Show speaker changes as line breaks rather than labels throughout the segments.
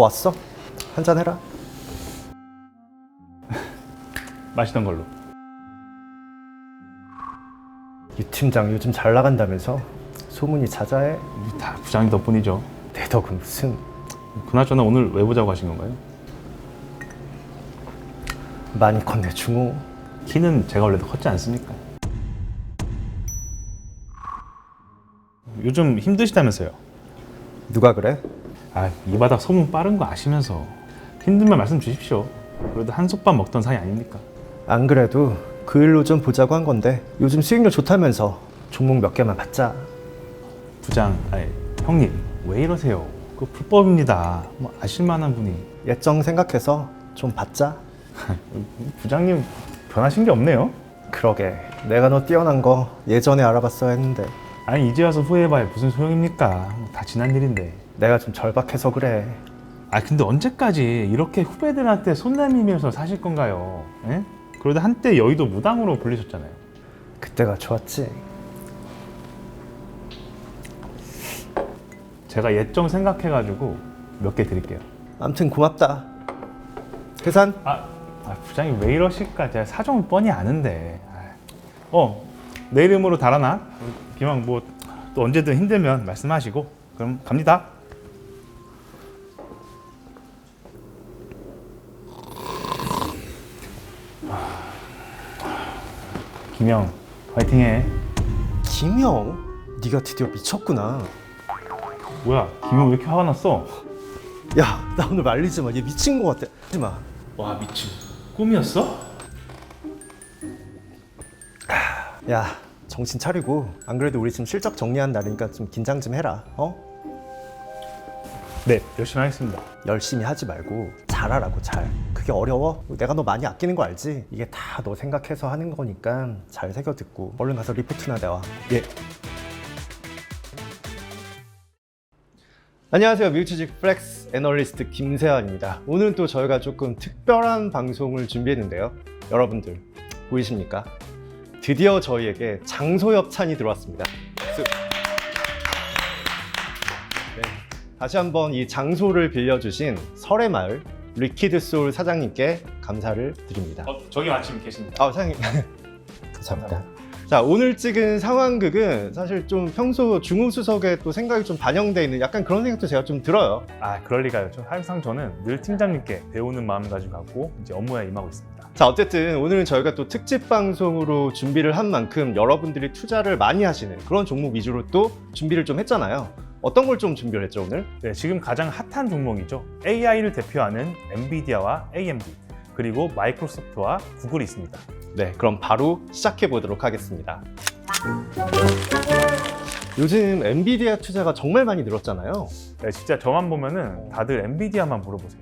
어 왔어? 한잔 해라.
마시던 걸로.
유 팀장 요즘 잘 나간다면서 소문이 자자해.
다 부장님 덕분이죠.
내 덕은 무슨
그나저나 오늘 왜 보자고 하신 건가요?
많이 컸네 중호.
키는 제가 원래도 컸지 않습니까? 요즘 힘드시다면서요?
누가 그래?
아, 이 바닥 소문 빠른 거 아시면서 힘들면 말씀 주십시오. 그래도 한솥밥 먹던 사이 아닙니까?
안 그래도 그 일로 좀 보자고 한 건데 요즘 수익률 좋다면서 종목 몇 개만 받자.
부장, 아니 형님 왜 이러세요? 그 불법입니다. 뭐 아실 만한 분이
예정 생각해서 좀 받자.
부장님 변하신 게 없네요.
그러게 내가 너 뛰어난 거 예전에 알아봤어야 했는데
아니 이제 와서 후회해봐야 무슨 소용입니까? 뭐다 지난 일인데.
내가 좀 절박해서 그래.
아 근데 언제까지 이렇게 후배들한테 손 내밀면서 사실 건가요? 예? 그러다 한때 여의도 무당으로 불리셨잖아요.
그때가 좋았지.
제가 예정 생각해가지고 몇 개 드릴게요.
암튼 고맙다. 계산.
아, 아, 부장님 왜 이러실까? 제가 사정을 뻔히 아는데. 아, 어, 내 이름으로 달아나. 기왕 뭐 또 언제든 힘들면 말씀하시고. 그럼 갑니다. 김영, 화이팅해.
김영, 네가 드디어 미쳤구나.
뭐야, 김영 왜 이렇게 화가 났어?
야, 나 오늘 말리지 마. 얘 미친 거 같아. 하지 마.
와, 미친. 꿈이었어?
야, 정신 차리고. 안 그래도 우리 지금 실적 정리한 날이니까 좀 긴장 좀 해라. 어?
네, 열심히 하겠습니다.
열심히 하지 말고 잘하라고 잘. 그게 어려워? 내가 너 많이 아끼는 거 알지? 이게 다 너 생각해서 하는 거니까 잘 새겨 듣고 얼른 가서 리포트나 내와. 예. 안녕하세요. 뮤지직 플렉스 애널리스트 김세환입니다. 오늘은 또 저희가 조금 특별한 방송을 준비했는데요. 여러분들 보이십니까? 드디어 저희에게 장소 협찬이 들어왔습니다. 박수. 네. 다시 한번 이 장소를 빌려주신 설해마을 리퀴드소울 사장님께 감사를 드립니다.
어, 저기 마침 계십니다.
아, 사장님. 감사합니다. 자, 오늘 찍은 상황극은 사실 좀 평소 중우수석에 또 생각이 좀 반영돼 있는 약간 그런 생각도 제가 좀 들어요.
아 그럴 리가요. 저 항상 저는 늘 팀장님께 배우는 마음 가지고 갖고 이제 업무에 임하고 있습니다.
자, 어쨌든 오늘은 저희가 또 특집 방송으로 준비를 한 만큼 여러분들이 투자를 많이 하시는 그런 종목 위주로 또 준비를 좀 했잖아요. 어떤 걸 좀 준비를 했죠, 오늘?
네, 지금 가장 핫한 종목이죠. AI를 대표하는 엔비디아와 AMD 그리고 마이크로소프트와 구글이 있습니다.
네, 그럼 바로 시작해 보도록 하겠습니다. 요즘 엔비디아 투자가 정말 많이 늘었잖아요.
네, 진짜 저만 보면은 다들 엔비디아만 물어보세요.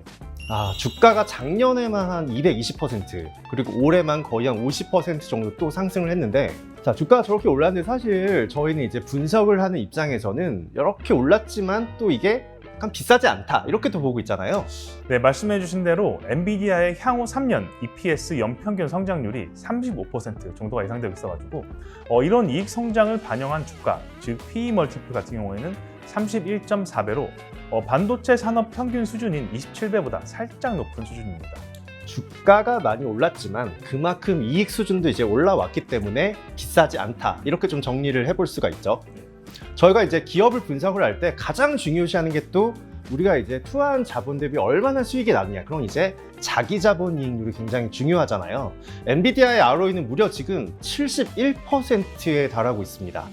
아, 주가가 작년에만 한 220% 그리고 올해만 거의 한 50% 정도 또 상승을 했는데 자, 주가가 저렇게 올랐는데 사실 저희는 이제 분석을 하는 입장에서는 이렇게 올랐지만 또 이게 약간 비싸지 않다 이렇게 또 보고 있잖아요.
네, 말씀해 주신 대로 엔비디아의 향후 3년 EPS 연평균 성장률이 35% 정도가 예상되고 있어가지고 어, 이런 이익 성장을 반영한 주가, 즉 PE 멀티플 같은 경우에는 31.4배로 어, 반도체 산업 평균 수준인 27배보다 살짝 높은 수준입니다.
주가가 많이 올랐지만 그만큼 이익 수준도 이제 올라왔기 때문에 비싸지 않다 이렇게 좀 정리를 해볼 수가 있죠. 저희가 이제 기업을 분석을 할 때 가장 중요시하는 게 또 우리가 이제 투자한 자본 대비 얼마나 수익이 나느냐 그럼 이제 자기 자본 이익률이 굉장히 중요하잖아요. 엔비디아의 ROE는 무려 지금 71%에 달하고 있습니다.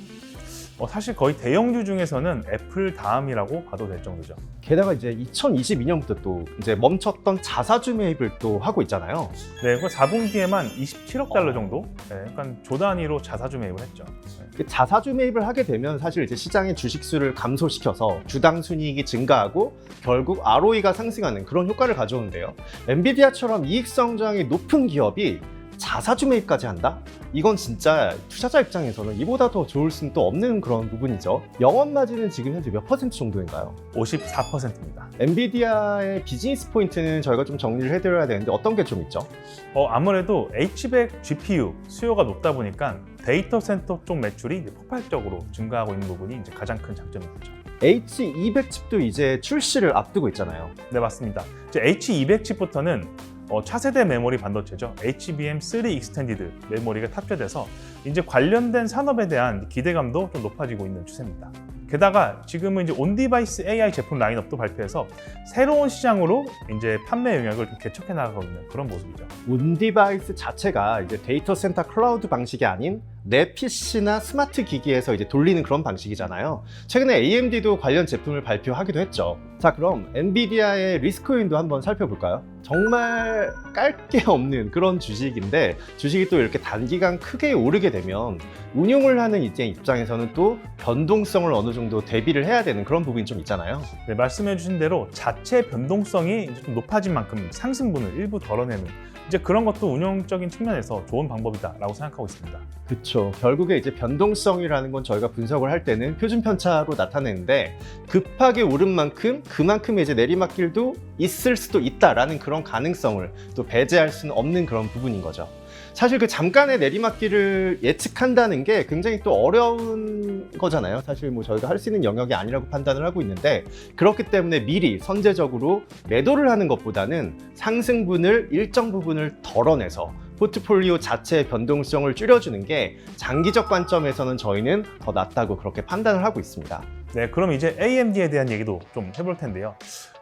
어, 사실 거의 대형주 중에서는 애플 다음이라고 봐도 될 정도죠.
게다가 이제 2022년부터 또 이제 멈췄던 자사주 매입을 또 하고 있잖아요.
네, 그 4분기에만 27억 달러 정도, 네, 약간 조 단위로 자사주 매입을 했죠. 네.
그 자사주 매입을 하게 되면 사실 이제 시장의 주식 수를 감소시켜서 주당 순이익이 증가하고 결국 ROE가 상승하는 그런 효과를 가져오는데요. 엔비디아처럼 이익 성장이 높은 기업이 자사주 매입까지 한다? 이건 진짜 투자자 입장에서는 이보다 더 좋을 수는 또 없는 그런 부분이죠. 영업 마진은 지금 현재 몇 퍼센트 정도인가요?
54%입니다.
엔비디아의 비즈니스 포인트는 저희가 좀 정리를 해드려야 되는데 어떤 게 좀 있죠?
어, 아무래도 H100 GPU 수요가 높다 보니까 데이터 센터 쪽 매출이 이제 폭발적으로 증가하고 있는 부분이 이제 가장 큰 장점이겠죠.
H200 칩도 이제 출시를 앞두고 있잖아요.
네, 맞습니다. 이제 H200 칩부터는 어, 차세대 메모리 반도체죠. HBM3 익스텐디드 메모리가 탑재돼서 이제 관련된 산업에 대한 기대감도 좀 높아지고 있는 추세입니다. 게다가 지금은 이제 온디바이스 AI 제품 라인업도 발표해서 새로운 시장으로 이제 판매 영역을 좀 개척해 나가고 있는 그런 모습이죠.
온디바이스 자체가 이제 데이터 센터 클라우드 방식이 아닌 내 PC나 스마트 기기에서 이제 돌리는 그런 방식이잖아요. 최근에 AMD도 관련 제품을 발표하기도 했죠. 자, 그럼 엔비디아의 리스크윈도 한번 살펴볼까요? 정말 깔 게 없는 그런 주식인데 주식이 또 이렇게 단기간 크게 오르게 되면 운용을 하는 이제 입장에서는 또 변동성을 어느 정도 대비를 해야 되는 그런 부분이 좀 있잖아요.
네, 말씀해주신 대로 자체 변동성이 이제 좀 높아진 만큼 상승분을 일부 덜어내는 이제 그런 것도 운용적인 측면에서 좋은 방법이다라고 생각하고 있습니다.
그렇죠. 결국에 이제 변동성이라는 건 저희가 분석을 할 때는 표준 편차로 나타내는데 급하게 오른 만큼 그만큼의 이제 내리막길도 있을 수도 있다라는 그런 가능성을 또 배제할 수는 없는 그런 부분인 거죠. 사실 그 잠깐의 내리막길을 예측한다는 게 굉장히 또 어려운 거잖아요. 사실 뭐 저희가 할 수 있는 영역이 아니라고 판단을 하고 있는데 그렇기 때문에 미리 선제적으로 매도를 하는 것보다는 상승분을 일정 부분을 덜어내서 포트폴리오 자체의 변동성을 줄여주는 게 장기적 관점에서는 저희는 더 낫다고 그렇게 판단을 하고 있습니다.
네, 그럼 이제 AMD에 대한 얘기도 좀 해볼 텐데요.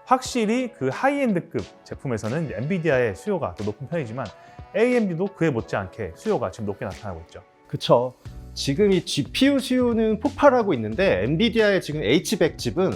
확실히 그 하이엔드급 제품에서는 엔비디아의 수요가 더 높은 편이지만 AMD도 그에 못지않게 수요가 지금 높게 나타나고 있죠.
그쵸. 지금 이 GPU 수요는 폭발하고 있는데 엔비디아의 지금 H100 칩은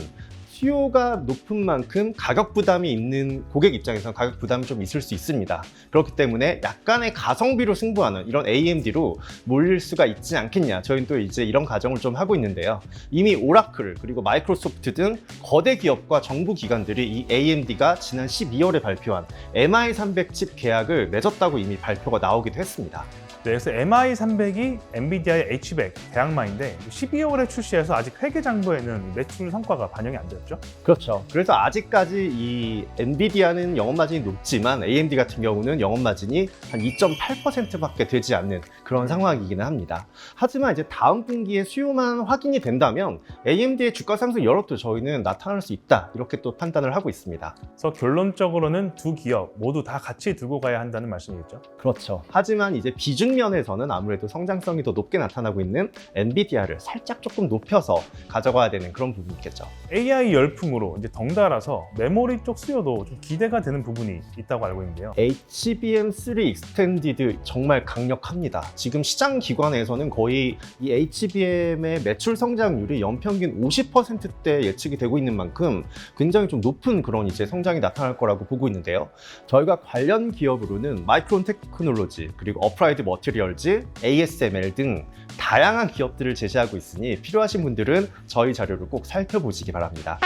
수요가 높은 만큼 가격 부담이 있는 고객 입장에서는 가격 부담이 좀 있을 수 있습니다. 그렇기 때문에 약간의 가성비로 승부하는 이런 AMD로 몰릴 수가 있지 않겠냐. 저희는 또 이제 이런 가정을 좀 하고 있는데요. 이미 오라클 그리고 마이크로소프트 등 거대 기업과 정부 기관들이 이 AMD가 지난 12월에 발표한 MI300 칩 계약을 맺었다고 이미 발표가 나오기도 했습니다.
네, 그래서 MI300이 엔비디아의 H100 대항마인데 12월에 출시해서 아직 회계 장부에는 매출 성과가 반영이 안 되었죠.
그렇죠. 그래서 아직까지 이 엔비디아는 영업 마진이 높지만 AMD 같은 경우는 영업 마진이 한 2.8%밖에 되지 않는 그런 상황이기는 합니다. 하지만 이제 다음 분기에 수요만 확인이 된다면 AMD의 주가 상승 여력도 저희는 나타날 수 있다 이렇게 또 판단을 하고 있습니다.
그래서 결론적으로는 두 기업 모두 다 같이 들고 가야 한다는 말씀이겠죠.
그렇죠. 하지만 이제 비중 면에서는 아무래도 성장성이 더 높게 나타나고 있는 엔비디아를 살짝 조금 높여서 가져가야 되는 그런 부분이 있겠죠.
AI 열풍으로 이제 덩달아서 메모리 쪽 수요도 좀 기대가 되는 부분이 있다고 알고 있는데요.
HBM3 익스텐디드 정말 강력합니다. 지금 시장 기관에서는 거의 이 HBM의 매출 성장률이 연평균 50%대 예측이 되고 있는 만큼 굉장히 좀 높은 그런 이제 성장이 나타날 거라고 보고 있는데요. 저희가 관련 기업으로는 마이크론 테크놀로지 그리고 어프라이드 머티 리얼즈, ASML 등 다양한 기업들을 제시하고 있으니 필요하신 분들은 저희 자료를 꼭 살펴보시기 바랍니다.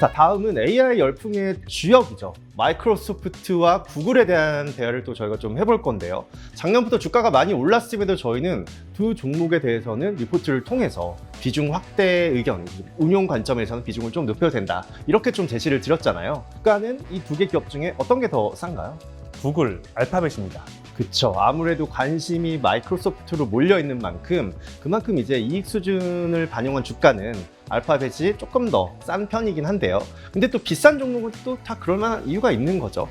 자, 다음은 AI 열풍의 주역이죠. 마이크로소프트와 구글에 대한 대화를 또 저희가 좀 해볼 건데요. 작년부터 주가가 많이 올랐음에도 저희는 두 종목에 대해서는 리포트를 통해서 비중 확대 의견, 운용 관점에서는 비중을 좀 높여야 된다. 이렇게 좀 제시를 드렸잖아요. 주가는 이 두 개 기업 중에 어떤 게 더 싼가요?
구글, 알파벳입니다.
그쵸. 아무래도 관심이 마이크로소프트로 몰려 있는 만큼 그만큼 이제 이익 수준을 반영한 주가는 알파벳이 조금 더 싼 편이긴 한데요. 근데 또 비싼 종목은 또 다 그럴 만한 이유가 있는 거죠.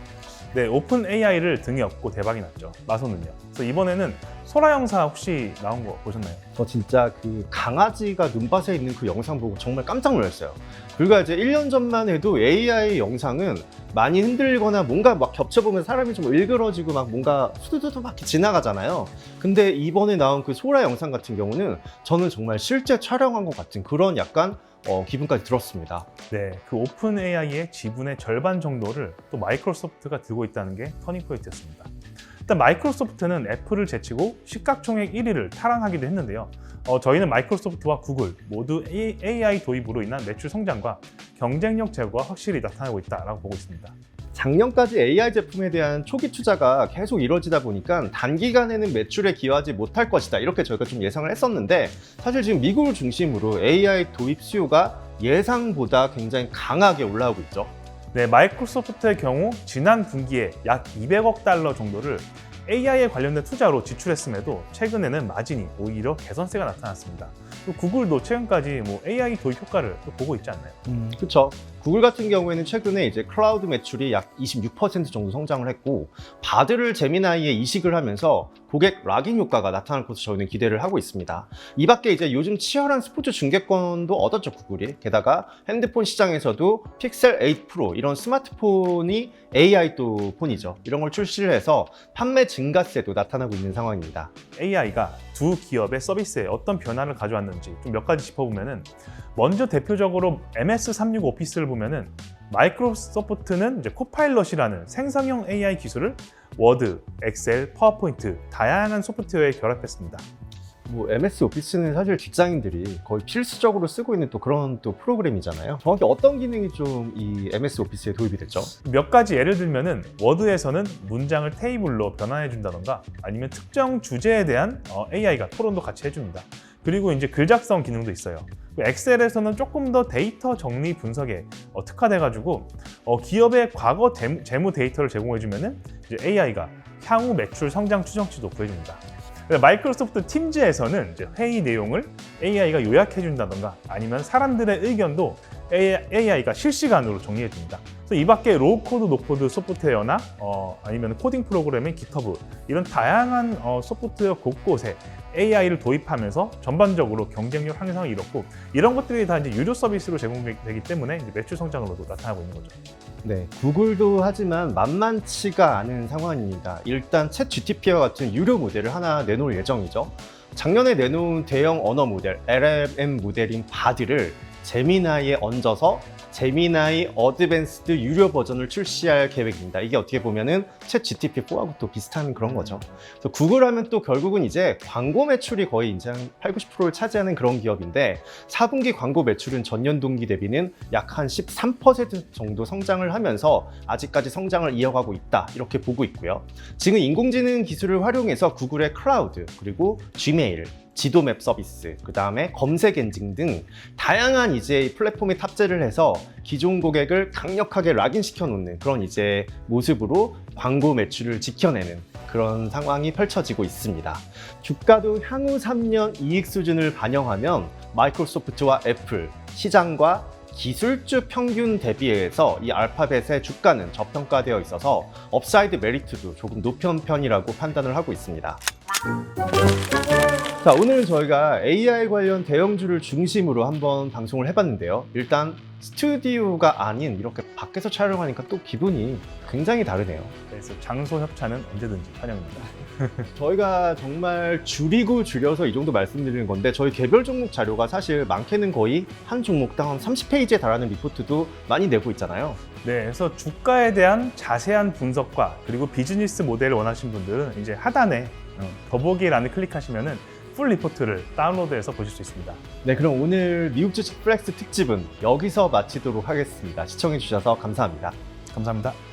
네, 오픈 AI를 등에 업고 대박이 났죠. 마소는요. 그래서 이번에는 소라 영사 혹시 나온 거 보셨나요?
저 진짜 그 강아지가 눈밭에 있는 그 영상 보고 정말 깜짝 놀랐어요. 불과 이제 1년 전만 해도 AI 영상은 많이 흔들거나 뭔가 막 겹쳐보면 사람이 좀 일그러지고 막 뭔가 수두두두 막 지나가잖아요. 근데 이번에 나온 그 소라 영상 같은 경우는 저는 정말 실제 촬영한 것 같은 그런 약간 어, 기분까지 들었습니다.
네, 그 오픈 AI의 지분의 절반 정도를 또 마이크로소프트가 들고 있다는 게 터닝 포인트였습니다. 일단 마이크로소프트는 애플을 제치고 시가총액 1위를 탈환하기도 했는데요. 어, 저희는 마이크로소프트와 구글 모두 AI 도입으로 인한 매출 성장과 경쟁력 제고가 확실히 나타나고 있다라고 보고 있습니다.
작년까지 AI 제품에 대한 초기 투자가 계속 이루어지다 보니까 단기간에는 매출에 기여하지 못할 것이다. 이렇게 저희가 좀 예상을 했었는데 사실 지금 미국을 중심으로 AI 도입 수요가 예상보다 굉장히 강하게 올라오고 있죠.
네, 마이크로소프트의 경우 지난 분기에 약 200억 달러 정도를 AI에 관련된 투자로 지출했음에도 최근에는 마진이 오히려 개선세가 나타났습니다. 또 구글도 최근까지 뭐 AI 도입 효과를 또 보고 있지 않나요?
그렇죠. 구글 같은 경우에는 최근에 이제 클라우드 매출이 약 26% 정도 성장을 했고 바드를 제미나이에 이식을 하면서 고객 락인 효과가 나타날 것으로 저희는 기대를 하고 있습니다. 이 밖에 이제 요즘 치열한 스포츠 중계권도 얻었죠 구글이. 게다가 핸드폰 시장에서도 픽셀 8 프로 이런 스마트폰이 AI 또 폰이죠. 이런 걸 출시를 해서 판매 증가세도 나타나고 있는 상황입니다.
AI가 두 기업의 서비스에 어떤 변화를 가져왔는지 좀 몇 가지 짚어보면은 먼저 대표적으로 MS365 오피스를 보면은 마이크로소프트는 이제 코파일럿이라는 생성형 AI 기술을 워드, 엑셀, 파워포인트 다양한 소프트웨어에 결합했습니다.
뭐 MS 오피스는 사실 직장인들이 거의 필수적으로 쓰고 있는 또 그런 또 프로그램이잖아요. 정확히 어떤 기능이 좀 이 MS 오피스에 도입이 됐죠?
몇 가지 예를 들면은 워드에서는 문장을 테이블로 변환해 준다던가 아니면 특정 주제에 대한 어, AI가 토론도 같이 해줍니다. 그리고 이제 글 작성 기능도 있어요. 엑셀에서는 조금 더 데이터 정리 분석에 어, 특화돼가지고 어, 기업의 과거 대- 재무 데이터를 제공해주면은 이제 AI가 향후 매출 성장 추정치도 구해줍니다. 마이크로소프트 팀즈에서는 회의 내용을 AI가 요약해준다던가 아니면 사람들의 의견도 AI가 실시간으로 정리해줍니다. 이 밖에 로우코드, 노코드 소프트웨어나 어, 아니면 코딩 프로그램인 GitHub 이런 다양한 어, 소프트웨어 곳곳에 AI를 도입하면서 전반적으로 경쟁력 향상을 이뤘고 이런 것들이 다 이제 유료 서비스로 제공되기 때문에 이제 매출 성장으로도 나타나고 있는 거죠.
네, 구글도 하지만 만만치가 않은 상황입니다. 일단 챗 GTP와 같은 유료 모델을 하나 내놓을 예정이죠. 작년에 내놓은 대형 언어 모델, LLM 모델인 바드를 제미나이에 얹어서 제미나이 어드밴스드 유료 버전을 출시할 계획입니다. 이게 어떻게 보면은 챗 GTP4하고 또 비슷한 그런 거죠. 그래서 구글 하면 또 결국은 이제 광고 매출이 거의 이제 한 8, 90%를 차지하는 그런 기업인데 4분기 광고 매출은 전년 동기 대비는 약 한 13% 정도 성장을 하면서 아직까지 성장을 이어가고 있다 이렇게 보고 있고요. 지금 인공지능 기술을 활용해서 구글의 클라우드 그리고 Gmail 지도맵 서비스, 그 다음에 검색 엔진 등 다양한 이제 플랫폼에 탑재를 해서 기존 고객을 강력하게 락인 시켜 놓는 그런 이제 모습으로 광고 매출을 지켜내는 그런 상황이 펼쳐지고 있습니다. 주가도 향후 3년 이익 수준을 반영하면 마이크로소프트와 애플, 시장과 기술주 평균 대비해서 이 알파벳의 주가는 저평가되어 있어서 업사이드 메리트도 조금 높은 편이라고 판단을 하고 있습니다. 자, 오늘 저희가 AI 관련 대형주를 중심으로 한번 방송을 해봤는데요. 일단 스튜디오가 아닌 이렇게 밖에서 촬영하니까 또 기분이 굉장히 다르네요.
그래서 장소 협찬은 언제든지 환영입니다.
저희가 정말 줄이고 줄여서 이 정도 말씀드리는 건데 저희 개별 종목 자료가 사실 많게는 거의 한 종목당 한 30페이지에 달하는 리포트도 많이 내고 있잖아요.
네, 그래서 주가에 대한 자세한 분석과 그리고 비즈니스 모델을 원하시는 분들은 이제 하단에 어, 더보기란을 클릭하시면은 풀 리포트를 다운로드해서 보실 수 있습니다.
네, 그럼 오늘 미국 주식 플렉스 특집은 여기서 마치도록 하겠습니다. 시청해 주셔서 감사합니다.
감사합니다.